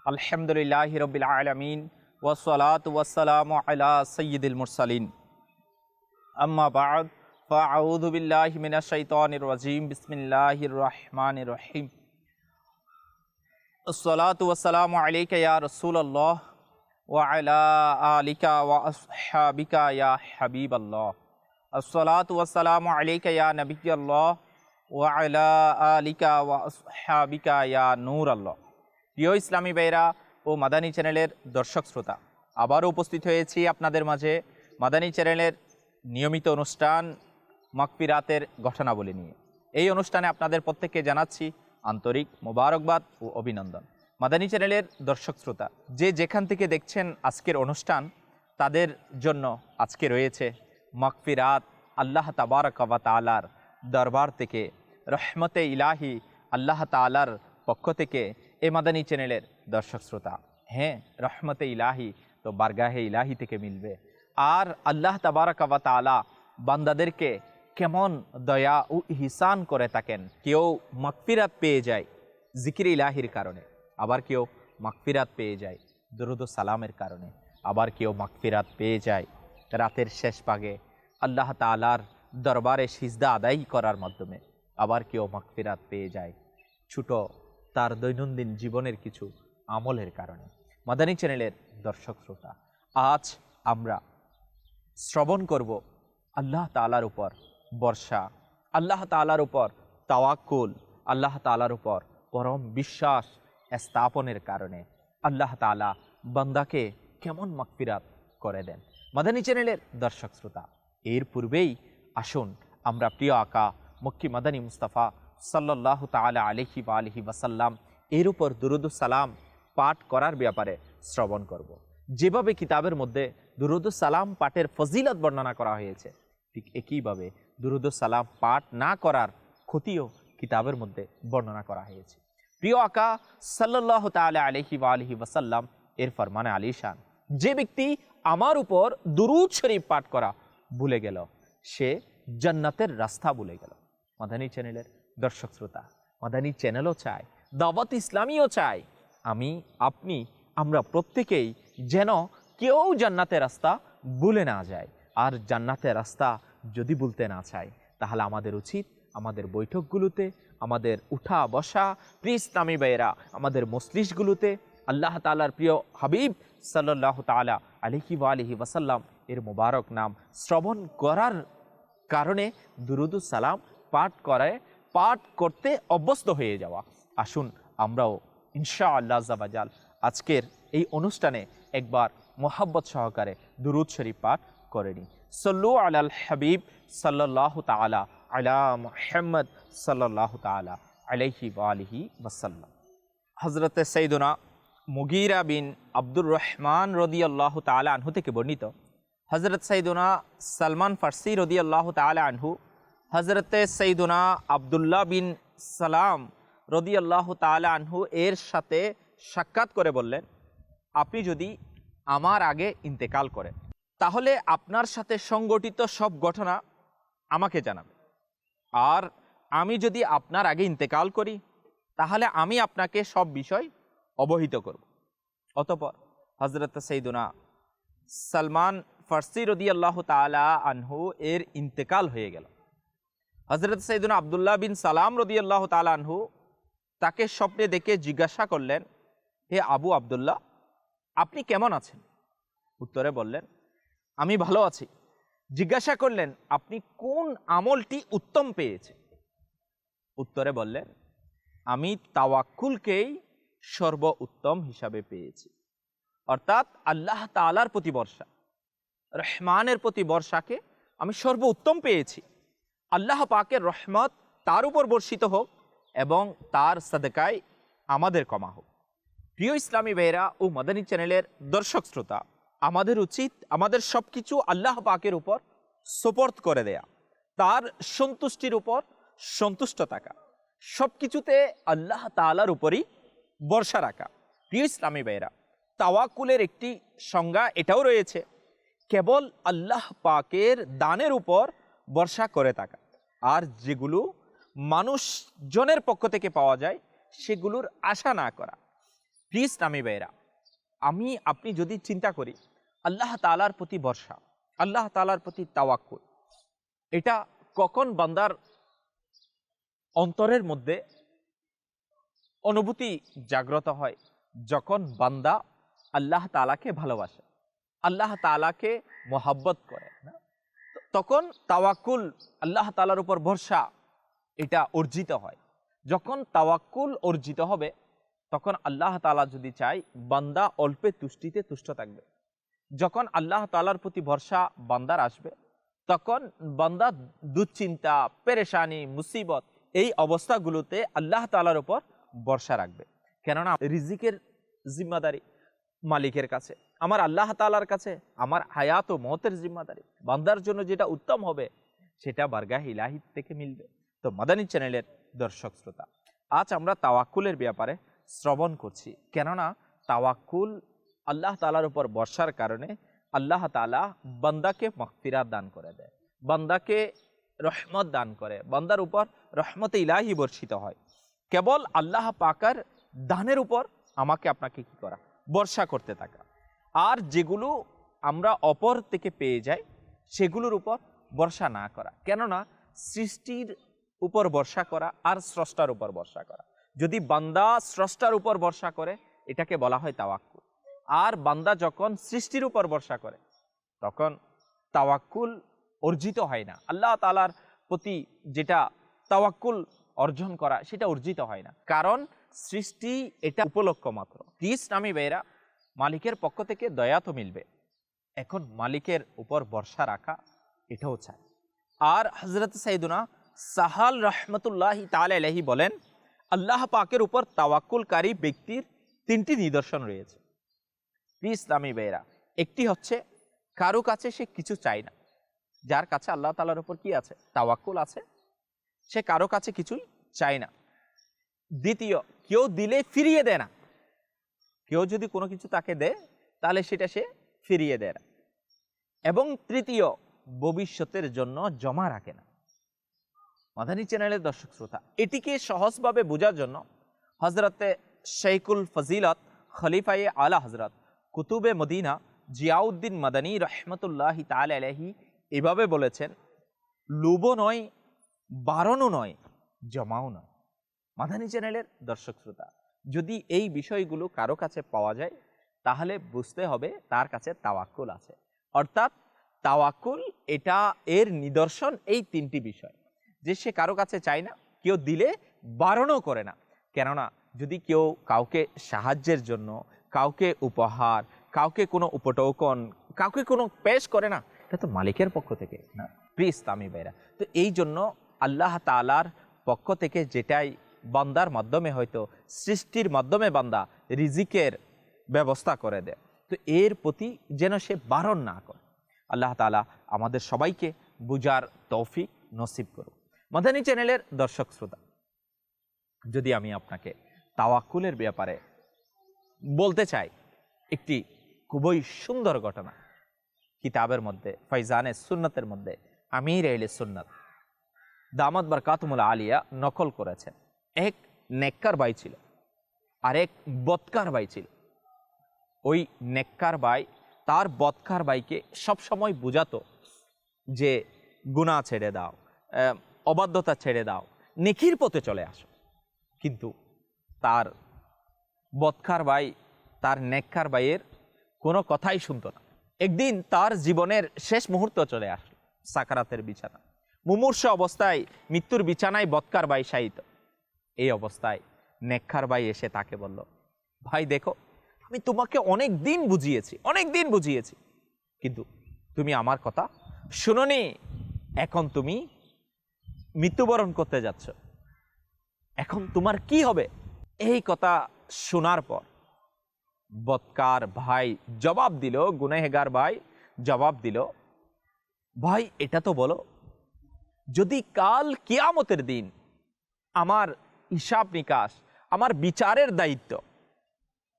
আলহামদুলিল্লাহ রবিল আলমিন ওসলাত ওয়াসালাম আলা সৈয়দুল মুরসালিন আম্মা বাদ فأعوذ بالله من الشيطان الرجيم بسم الله الرحمن الرحيم الصلاة والسلام عليك يا رسول الله وعلى آلك وأصحابك يا حبيب الله الصلاة والسلام عليك يا نبي الله وعلى آلك وأصحابك يا نور الله প্রিয় ইসলামী ভাইরা ও মাদানী চ্যানেলের দর্শক শ্রোতা, আবারও উপস্থিত হয়েছি আপনাদের মাঝে মাদানী চ্যানেলের নিয়মিত অনুষ্ঠান মাকপিরাতের ঘটনাবলী নিয়ে। এই অনুষ্ঠানে আপনাদের প্রত্যেককে জানাচ্ছি আন্তরিক মোবারকবাদ ও অভিনন্দন। মাদানী চ্যানেলের দর্শক শ্রোতা, যে যেখান থেকে দেখছেন আজকের অনুষ্ঠান, তাদের জন্য আজকে রয়েছে মাকফিরাত আল্লাহ তাবারকাবা তালার দরবার থেকে, রহমতে ইলাহি আল্লাহ তালার পক্ষ থেকে এ মাদানী চ্যানেলের দর্শক শ্রোতা। হ্যাঁ রহমতে ইলাহি, তো বারগাহে ইলাহি থেকে মিলবে। আর আল্লাহ তাবারকাবা তালা বান্দাদেরকে কেমন দয়া ও ইহসান করে থাকেন, কেউ মাকফিরাত পেয়ে যায় জিকির ইলাহির কারণে, আবার কেউ মাকফিরাত পেয়ে যায় দরুদ সালামের কারণে, আবার কেউ মাকফিরাত পেয়ে যায় রাতের শেষ ভাগে আল্লাহ তালার দরবারে সিজদা আদায় করার মাধ্যমে, আবার কেউ মাকফিরাত পেয়ে যায় ছোটো তার দৈনন্দিন জীবনের কিছু আমলের কারণে। মাদানী চ্যানেলের দর্শক শ্রোতা, আজ আমরা শ্রবণ করব আল্লাহ তালার উপর বর্ষা, আল্লাহ তালার উপর তাওয়াক্কুল, আল্লাহ তালার উপর পরম বিশ্বাস স্থাপনের কারণে আল্লাহ তালা বান্দাকে কেমন মাকফিরাত করে দেন। মাদানী চ্যানেলের দর্শক শ্রোতা, এর পূর্বেই আসুন আমরা প্রিয় আকা মক্কি মাদানী মুস্তাফা সাল্লাহ তালা আলহি বা আলহি ওয়াসাল্লাম এর উপর দুরুদুস সালাম পাঠ করার ব্যাপারে শ্রবণ করব। যেভাবে কিতাবের মধ্যে দুরুদুস সালাম পাঠের ফজিলত বর্ণনা করা হয়েছে, ঠিক একইভাবে দুরুদুস সালাম পাঠ না করার ক্ষতিও কিতাবের মধ্যে বর্ণনা করা হয়েছে প্রিয় আকা সাল্লাহ তালা আলহি বা আলহি ওয়াসাল্লাম এর ফরমানে আলিশান যে ব্যক্তি আমার উপর দুরুদ শরীফ পাঠ করা ভুলে গেল, সে জান্নাতের রাস্তা ভুলে গেল মাদানী চ্যানেলের দর্শক শ্রোতা মাদানী চ্যানেলও চায় দাওয়াত ইসলামীও চায় আমি, আপনি, আমরা প্রত্যেকেই যেন কেউ জান্নাতের রাস্তা ভুলে না যায় আর জান্নাতের রাস্তা যদি বলতে না চায় তাহলে আমাদের উচিত আমাদের বৈঠকগুলোতে, আমাদের উঠা বসা প্রিয় ইসলামী ভাইয়েরা, আমাদের মসলিশগুলোতে আল্লাহ তালার প্রিয় হাবিব সাল্লাহ তালা আলহি আলহি ওয়াসাল্লাম এর মোবারক নাম শ্রবণ করার কারণে দুরুদুস সালাম পাঠ করায় পাঠ করতে অভ্যস্ত হয়ে যাওয়া। আসুন আমরাও ইনশা আল্লাহ জাবাজাল আজকের এই অনুষ্ঠানে একবার মোহাব্বত সহকারে দুরুদ শরীফ পাঠ করে নিই। সল্লু আলাল হাবিব সাল্লাহ তালা আলা মোহাম্মদ সাল্লাহ তালা আলাইহি আলিহি ওয়াসাল্লাম। হজরত সৈদুনা মুগিরা বিন আব্দুর রহমান রদি আল্লাহ তালা আনহু থেকে বর্ণিত। হজরত সৈদুনা সালমান ফার্সি রদি আল্লাহ তালা আনহু হজরত সৈদুনা আবদুল্লাহ বিন সালাম রদি আল্লাহ তালা আনহু এর সাথে সাক্ষাৎ করে বললেন, আপনি যদি আমার আগে ইন্তেকাল করেন, তাহলে আপনার সাথে সংগঠিত সব ঘটনা আমাকে জানাবে আর আমি যদি আপনার আগে ইন্তেকাল করি, তাহলে আমি আপনাকে সব বিষয় অবহিত করব। অতপর হজরত সৈদুনা সালমান ফার্সি রদি আল্লাহ তালা আনহু এর ইন্তেকাল হয়ে গেল। হজরত সৈদুনা আবদুল্লাহ বিন সালাম রদি আল্লাহ তালা আনহু তাকে স্বপ্নে দেখে জিজ্ঞাসা করলেন, হে আবু আবদুল্লাহ, আপনি কেমন আছেন? উত্তরে বললেন, আমি ভালো আছি। জিজ্ঞাসা করলেন, আপনি কোন আমলটি উত্তম পেয়েছে উত্তরে বললেন, আমি তাওয়াক্কুলকেই সর্ব উত্তম হিসাবে পেয়েছি। অর্থাৎ আল্লাহ তালার প্রতি বর্ষা রহমানের প্রতি বর্ষাকে আমি সর্ব উত্তম পেয়েছি। আল্লাহ পাকের রহমত তার উপর বর্ষিত হোক এবং তার সদকায় আমাদের কমা হোক। প্রিয় ইসলামী বেহরা ও মাদানী চ্যানেলের দর্শক শ্রোতা, আমাদের উচিত, আমাদের সব কিছু আল্লাহ পাকের উপর সোপর্দ করে দেয়া। তার সন্তুষ্টির উপর সন্তুষ্ট থাকা। সব কিছুতে আল্লাহ তালার উপরই বর্ষা রাখা। প্রিয় ইসলামী বেহরা তাওয়াকুলের একটি সংজ্ঞা এটাও রয়েছে, কেবল আল্লাহ পাকের দানের উপর বর্ষা করে থাকা। আর যেগুলো মানুষজনের পক্ষ থেকে পাওয়া যায়, সেগুলোর আশা না করা। প্লিজ নামি বেয়েরা আমি, আপনি যদি চিন্তা করি, আল্লাহ তালার প্রতি বর্ষা আল্লাহ তালার প্রতি তাওয়াক্কুল, এটা কখন বান্দার অন্তরের মধ্যে অনুভূতি জাগ্রত হয়, যখন বান্দা আল্লাহ তালাকে ভালোবাসে, আল্লাহ তালাকে মোহাব্বত করে, না? তখন তাওয়াক্কুল আল্লাহ তালার উপর ভরসা, এটা অর্জিত হয়। যখন তাওয়াক্কুল অর্জিত হবে, তখন আল্লাহ তালা যদি চায়, বান্দা অল্পে তুষ্টিতে তুষ্ট থাকবে। যখন আল্লাহ তালার প্রতি ভরসা বান্দার আসবে, তখন বান্দা দুশ্চিন্তা, পেরেশানি, মুসিবত, এই অবস্থাগুলোতে আল্লাহ তালার উপর ভরসা রাখবে। কেননা রিজিকের জিম্মাদারি মালিকের কাছে। আমার আল্লাহ তালার কাছে, আমার হায়াত ও মতের জিম্মাদারি, বান্দার জন্য যেটা উত্তম হবে, সেটা বারগাহ ইলাহিদ থেকে মিলবে। তো মাদানী চ্যানেলের দর্শক শ্রোতা, আজ আমরা তাওয়াক্কুলের ব্যাপারে শ্রবণ করছি। কেননা তাওয়াক্কুল আল্লাহ তালার উপর বর্ষার কারণে আল্লাহ তালা বান্দাকে মকফিরাত দান করে দেয়, বান্দাকে রহমত দান করে, বান্দার উপর রহমতে ইলাহি বর্ষিত হয়। কেবল আল্লাহ পাকার দানের উপর আমাকে আপনাকে কি করা? বর্ষা করতে থাকা। আর যেগুলো আমরা অপর থেকে পেয়ে যাই, সেগুলোর উপর বর্ষা না করা। কেননা, সৃষ্টির উপর বর্ষা করা আর স্রষ্টার উপর বর্ষা করা। যদি বান্দা স্রষ্টার উপর বর্ষা করে, এটাকে বলা হয় তাওয়াক্কুল। আর বান্দা যখন সৃষ্টির উপর বর্ষা করে, তখন তাওয়াক্কুল অর্জিত হয় না। আল্লাহ তালার প্রতি যেটা তাওয়াক্কুল অর্জন করা, সেটা অর্জিত হয় না। কারণ, সৃষ্টি এটা উপলক্ষ মাত্র। তিস নামি বেয়েরা মালিকের পক্ষ থেকে দয়া তো মিলবে। এখন মালিকের উপর বর্ষা রাখা এটাও চায় আর হজরত সাইদুনা সাহাল রহমতুল্লাহ তালাহি বলেন, আল্লাহ পাকের উপর তাওয়াক্কুলকারী ব্যক্তির তিনটি নিদর্শন রয়েছে। ইসলামী বেয়েরা একটি হচ্ছে, কারও কাছে সে কিছু চায় না। যার কাছে আল্লাহ তালার উপর কি আছে? তাওয়াক্কুল আছে। সে কারও কাছে কিছুই চায় না। দ্বিতীয়, কেউ দিলে ফিরিয়ে দেয় না। কেউ যদি কোনো কিছু তাকে দেয়, তাহলে সেটা সে ফিরিয়ে দেয় না। এবং তৃতীয়, ভবিষ্যতের জন্য জমা রাখে না। মাদানী চ্যানেলের দর্শক শ্রোতা, এটিকে সহজভাবে বোঝার জন্য হজরতে শেখুল ফজিলত, খলিফায়ে আলা হজরত কুতুবে মদিনা, জিয়াউদ্দিন মাদানী রহমতুল্লাহ তাল আলহি এভাবে বলেছেন লুবো নয়, বারণও নয়, জমাও নয়। মাদানী চ্যানেলের দর্শক শ্রোতা যদি এই বিষয়গুলো কারও কাছে পাওয়া যায়, তাহলে বুঝতে হবে তার কাছে তাওয়াক্কুল আছে। অর্থাৎ তাওয়াক্কুল এটা এর নিদর্শন এই তিনটি বিষয়। যে সে কারও কাছে চায় না, কেউ দিলে বারণও করে না। কেননা যদি কেউ কাউকে সাহায্যের জন্য, কাউকে উপহার, কাউকে কোনো উপটৌকন, কাউকে কোনো পেশ করে না, এটা তো মালিকের পক্ষ থেকে না, প্রিয় ইসলামী ভাইরা তো এই জন্য আল্লাহ তালার পক্ষ থেকে যেটাই বান্দার মাধ্যমে হয়তো, সৃষ্টির মাধ্যমে বান্দা রিজিকের ব্যবস্থা করে দেয়। তো এর প্রতি যেন সে বারণ না করে। আল্লাহ তালা আমাদের সবাইকে বুজার তৌফিক নসিব করুক। মাদানী চ্যানেলের দর্শক শ্রোতা, যদি আমি আপনাকে তাওয়াক্কুলের ব্যাপারে বলতে চাই, একটি খুবই সুন্দর ঘটনা। কিতাবের মধ্যে ফৈজানে সুন্নতের মধ্যে আমির এলে সুন্নত দামাদ বরকাতমুল আলিয়া নকল করেছেন। এক নেককার বাই ছিল আর এক বৎকার বাই ছিল। ওই নেককার বাই তার বৎকার বাইকে সবসময় বুঝাতো যে গুণা ছেড়ে দাও অবাধ্যতা ছেড়ে দাও, নেকির পথে চলে আসো। কিন্তু তার বৎকার বাই, তার নেককার বাইয়ের কোনো কথাই শুনতো না। একদিন তার জীবনের শেষ মুহূর্ত চলে আসলো সাকারাতের বিছানা। মুমূর্ষ অবস্থায় মৃত্যুর বিছানায় বৎকার বাই শায়িত। এই অবস্থায় নেককার বাই এসে তাকে বলল, ভাই দেখো, আমি তোমাকে অনেক দিন বুঝিয়েছি, অনেক দিন বুঝিয়েছি, কিন্তু তুমি আমার কথা শুনোনি। এখন তুমি মৃত্যুবরণ করতে যাচ্ছ। এখন তোমার কি হবে? এই কথা শোনার পর বৎকার ভাই জবাব দিল, গুনেহেগার ভাই জবাব দিল, ভাই, এটা তো বলো, যদি কাল কিয়ামতের দিন আমার হিসাব নিকাশ আমার বিচারের দায়িত্ব।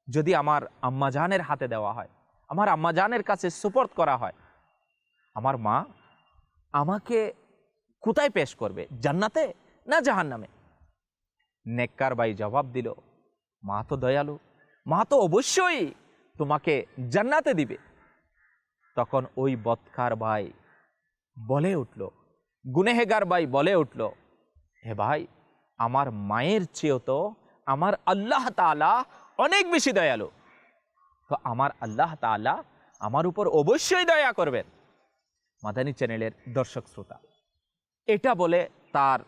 যদি আমার আম্মাজানের হাতে দেওয়া হয়, আমার আম্মাজানের কাছে সুপর্দ করা হয়, আমার মা আমাকে কোথায় পেশ করবে, জান্নাতে না জাহান্নামে? নেককার বাই জবাব দিল, মা তো দয়ালু, মা তো অবশ্যই তোমাকে জান্নাতে দিবে। তখন ওই বৎকার ভাই বলে উঠল, গুনেহেগার ভাই বলে উঠল, হে ভাই আমার মায়ের চেয়েও তো আমার আল্লাহ তাআলা অনেক বেশি দয়ালু। তো আমার আল্লাহ তাআলা আমার উপর অবশ্যই দয়া করবেন। মাদানী চ্যানেলের দর্শক শ্রোতা, এটা বলে তার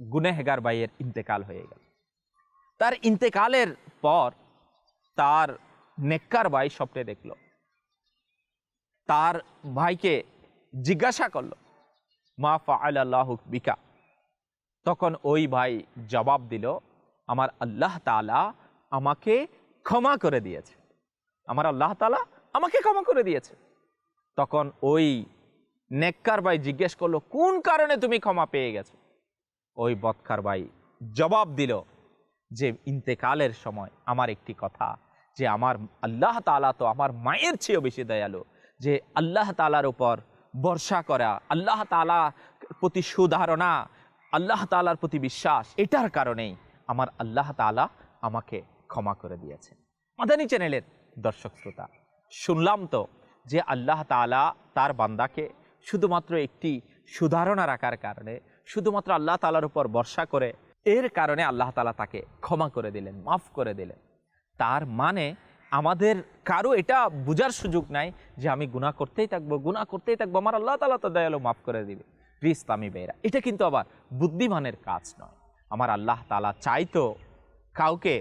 গুনেহেগার ভাইয়ের ইন্তেকাল হয়ে গেল। তার ইন্তেকালের পর তার নেককার ভাই স্বপ্নে দেখল। তার ভাইকে জিজ্ঞাসা করল, মা ফাআল্লাহ বিকা? তখন ওই ভাই জবাব দিল, আমার আল্লাহ তালা আমাকে ক্ষমা করে দিয়েছে। আমার আল্লাহ তালা আমাকে ক্ষমা করে দিয়েছে। তখন ওই নেককার ভাই জিজ্ঞেস করল, কোন কারণে তুমি ক্ষমা পেয়ে গেছো? ওই বৎকার ভাই জবাব দিল যে, ইন্তেকালের সময় আমার একটি কথা, যে আমার আল্লাহ তালা তো আমার মায়ের চেয়েও বেশি দয়ালু, যে আল্লাহ তালার উপর বর্ষা করা, আল্লাহ তাআলা প্রতি সুধারণা আল্লাহ তাআলার প্রতি বিশ্বাস, এটার কারণেই আমার আল্লাহ তাআলা আমাকে ক্ষমা করে দিয়েছে মাদানী চ্যানেলের দর্শক শ্রোতা, শুনলাম তো যে আল্লাহ তাআলা তার বান্দাকে শুধুমাত্র একটি সুধারণা রাখার কারণে, শুধুমাত্র আল্লাহ তাআলার উপর ভরসা করে, এর কারণে আল্লাহ তাআলা তাকে ক্ষমা করে দিলেন, মাফ করে দিলেন। তার মানে আমাদের কারও এটা বোঝার সুযোগ নাই যে আমি গুনাহ করতেই থাকব, গুনাহ করতেই থাকব, আমার আল্লাহ তাআলা তো দয়ালু, মাফ করে দিবে। প্রিয় ইসলামী বেয়েরা এটা কিন্তু আবার বুদ্ধিমানের কাজ নয়। আমার আল্লাহ তাআলা চাইতো কাউকে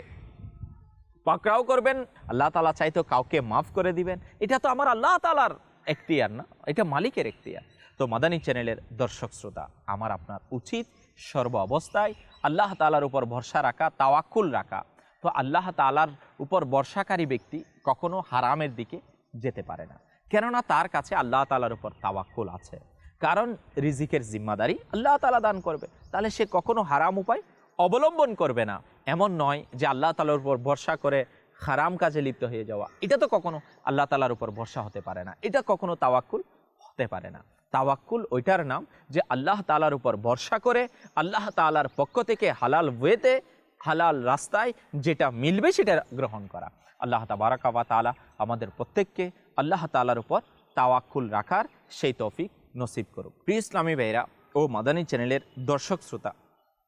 পাকড়াও করবেন, আল্লাহ তালা চাইতো কাউকে মাফ করে দিবেন। এটা তো আমার আল্লাহ তাআলার এখতিয়ার না, এটা মালিকের এখতিয়ার। তো মাদানী চ্যানেলের দর্শক শ্রোতা, আমার আপনার উচিত সর্ব অবস্থায় আল্লাহ তালার উপর ভরসা রাখা, তাওয়াক্কুল রাখা। তো আল্লাহ তালার উপর বর্ষাকারী ব্যক্তি কখনো হারামের দিকে যেতে পারে না। কেননা তার কাছে আল্লাহ তালার উপর তাওয়াক্কুল আছে। কারণ রিজিকের জিম্মাদারি আল্লাহ তালা দান করবে। তাহলে সে কখনো হারাম উপায় অবলম্বন করবে না। এমন নয় যে আল্লাহ তাআলার উপর ভরসা করে হারাম কাজে লিপ্ত হয়ে যাওয়া। এটা তো কখনো আল্লাহ তাআলার উপর ভরসা হতে পারে না। এটা কখনো তাওয়াক্কুল হতে পারে না। তাওয়াক্কুল ওইটার নাম যে আল্লাহ তালার উপর ভরসা করে আল্লাহ তালার পক্ষ থেকে হালাল ওয়েতে, হালাল রাস্তায় যেটা মিলবে সেটা গ্রহণ করা। আল্লাহ তাবারাকাবা তাআলা আমাদের প্রত্যেককে আল্লাহ তালার উপর তাওয়াক্কুল রাখার সেই তৌফিক নসিব করুক। প্রিয় ইসলামী ভাইরা ও মাদানী চ্যানেলের দর্শক শ্রোতা,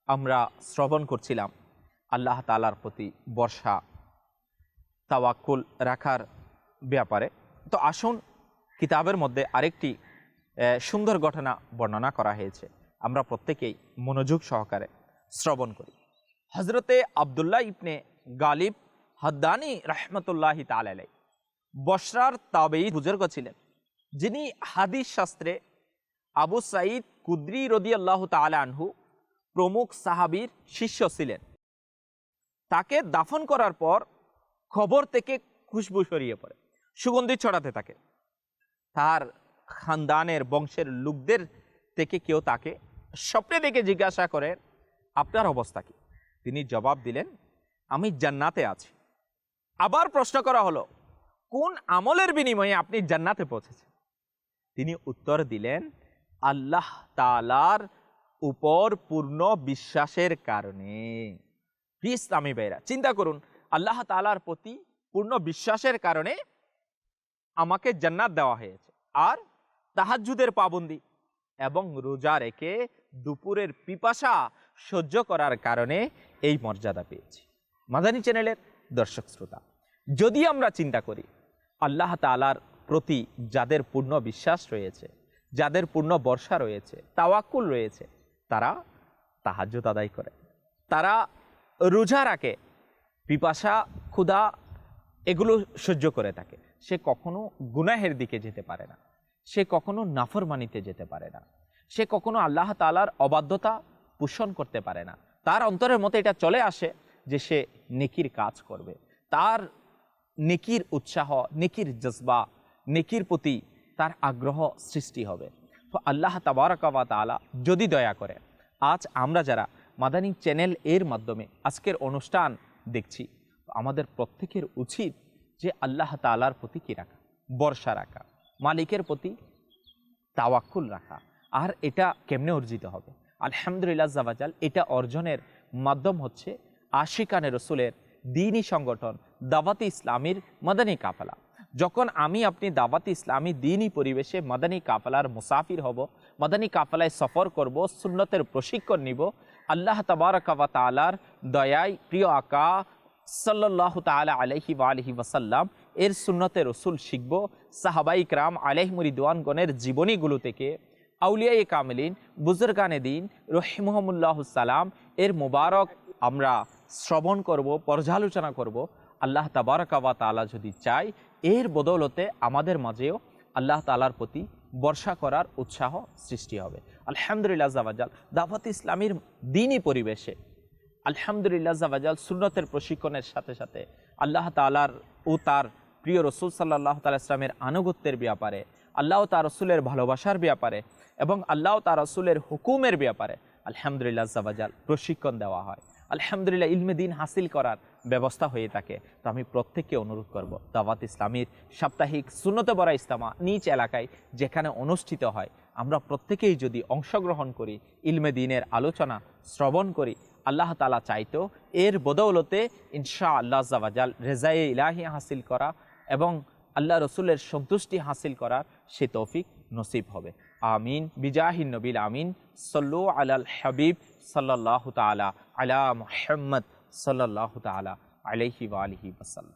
আমরা শ্রবণ করছিলাম আল্লাহ তাআলার প্রতি বর্ষা, তাওয়াক্কুল রাখার ব্যাপারে। তো আসুন, কিতাবের মধ্যে আরেকটি সুন্দর ঘটনা বর্ণনা করা হয়েছে। আমরা প্রত্যেকেই মনোযোগ সহকারে শ্রবণ করি। হজরতে আবদুল্লাহ ইবনে গালিব হদ্দানি রহমতুল্লাহি তালাই বসরার তাবেই বুজুর্গ ছিলেন, যিনি হাদিস শাস্ত্রে আবু সাঈদ কুদ্রি রদি আল্লাহ আনহু প্রমুখ সাহাবীর শিষ্য ছিলেন। তাকে দাফন করার পর খবর থেকে খুশবু সরিয়ে পড়ে, সুগন্ধি ছড়াতে থাকে। তার খানদানের বংশের লোকদের থেকে কেউ তাকে স্বপ্নে দেখে জিজ্ঞাসা করে, আপনার অবস্থা কি? তিনি জবাব দিলেন, আমি জান্নাতে আছি। আবার প্রশ্ন করা হলো, কোন আমলের বিনিময়ে আপনি জান্নাতে পৌঁছেছেন? তিনি উত্তর দিলেন আল্লাহ তালার উপর পূর্ণ বিশ্বাসের কারণে। ইসলামী ভাইরা, চিন্তা করুন, আল্লাহ তালার প্রতি পূর্ণ বিশ্বাসের কারণে আমাকে জান্নাত দেওয়া হয়েছে। আর তাহাজ্জুদের পাবন্দি এবং রোজা রেখে দুপুরের পিপাসা সহ্য করার কারণে এই মর্যাদা পেয়েছি। মাদানী চ্যানেলের দর্শক শ্রোতা, যদি আমরা চিন্তা করি, আল্লাহ তালার প্রতি যাদের পূর্ণ বিশ্বাস রয়েছে যাদের পূর্ণ বর্ষা রয়েছে, তাওয়াক্কুল রয়েছে, তারা তাহাজ্জুদ আদায় করে। তারা রোজা রাখে, পিপাসা, ক্ষুধা, এগুলো সহ্য করে থাকে। সে কখনো গুনাহের দিকে যেতে পারে না। সে কখনো নাফরমানিতে যেতে পারে না। সে কখনো আল্লাহ তালার অবাধ্যতা পোষণ করতে পারে না। তার অন্তরের মতো এটা চলে আসে যে সে নেকির কাজ করবে। তার নেকির উৎসাহ, নেকির জজবা, নেকির প্রতি তার আগ্রহ সৃষ্টি হবে। তো আল্লাহ তাবারকাবা তালা যদি দয়া করে, আজ আমরা যারা মাদানী চ্যানেল এর মাধ্যমে আজকের অনুষ্ঠান দেখছি আমাদের প্রত্যেকের উচিত যে আল্লাহ তালার প্রতি কী রাখা? বর্ষা রাখা, মালিকের প্রতি তাওয়াক্কুল রাখা। আর এটা কেমনে অর্জিত হবে? আলহামদুলিল্লাহ জাবাজাল এটা অর্জনের মাধ্যম হচ্ছে আশিকানে রসুলের দিনই সংগঠন দাওয়াতি ইসলামীর মাদানী কাফেলা। যখন আমি আপনি দাওয়াতি ইসলামী দিনই পরিবেশে মাদানী কাফেলার মুসাফির হব, মাদানী কাফেলায় সফর করব, সুন্নতের প্রশিক্ষণ নিব, আল্লাহ তাবারকাবা তালার দয়ায় প্রিয় আকা সাল্লাহ তালা আলহি আলহি ওয়াসাল্লাম এর সুন্নতে রসুল শিখব, সাহাবাই ক্রাম আলহমুরিদওয়ানগণের জীবনীগুলো থেকে আউলিয়াই কামিলিন, বুজুর্গানে দিন, রহিমহমুল্লাহ সালাম, এর মুবারক আমরা শ্রবণ করব, পর্যালোচনা করব আল্লাহ তাবারকাবা তালা যদি চাই এর বদৌলতে আমাদের মাঝেও আল্লাহ তালার প্রতি বর্ষা করার উৎসাহ সৃষ্টি হবে। আলহামদুলিল্লাহ জাওয়াজাল দাওয়াত ইসলামীর দিনই পরিবেশে। আলহামদুলিল্লাহ জাবাজাল সুন্নতের প্রশিক্ষণের সাথে সাথে আল্লাহ তালার ও তার প্রিয় রসুল সাল্লাহ তাল ইসলামের আনুগত্যের ব্যাপারে, আল্লাহ তার রসুলের ভালোবাসার ব্যাপারে এবং আল্লাহ তার রসুলের হুকুমের ব্যাপারে আলহামদুলিল্লাহ জাবাজাল প্রশিক্ষণ দেওয়া হয়। আলহামদুলিল্লাহ, ইলমে দিন হাসিল করার ব্যবস্থা হয়ে থাকে। তো আমি প্রত্যেককে অনুরোধ করব, দাওয়াত ইসলামীর সাপ্তাহিক সুন্নত বরা ইসলামা নিজ এলাকায় যেখানে অনুষ্ঠিত হয়, আমরা প্রত্যেকেই যদি অংশগ্রহণ করি, ইলমে দিনের আলোচনা শ্রবণ করি, আল্লাহ তালা চাইতো এর বদৌলতে ইনশা আল্লাহ জাওয়াজাল রেজায়ে ইলাহি হাসিল করা এবং আল্লাহ রসুলের সন্তুষ্টি হাসিল করার সে তৌফিক নসিব হবে। আমিন। বিজাহিন নবিল আমিন। সল্লু আলাল হাবিব সাল্লাহ তালা আলা মোহাম্মদ। সাল্লাহ তালা আলহি ওয়ালিহি ওসাল্লাম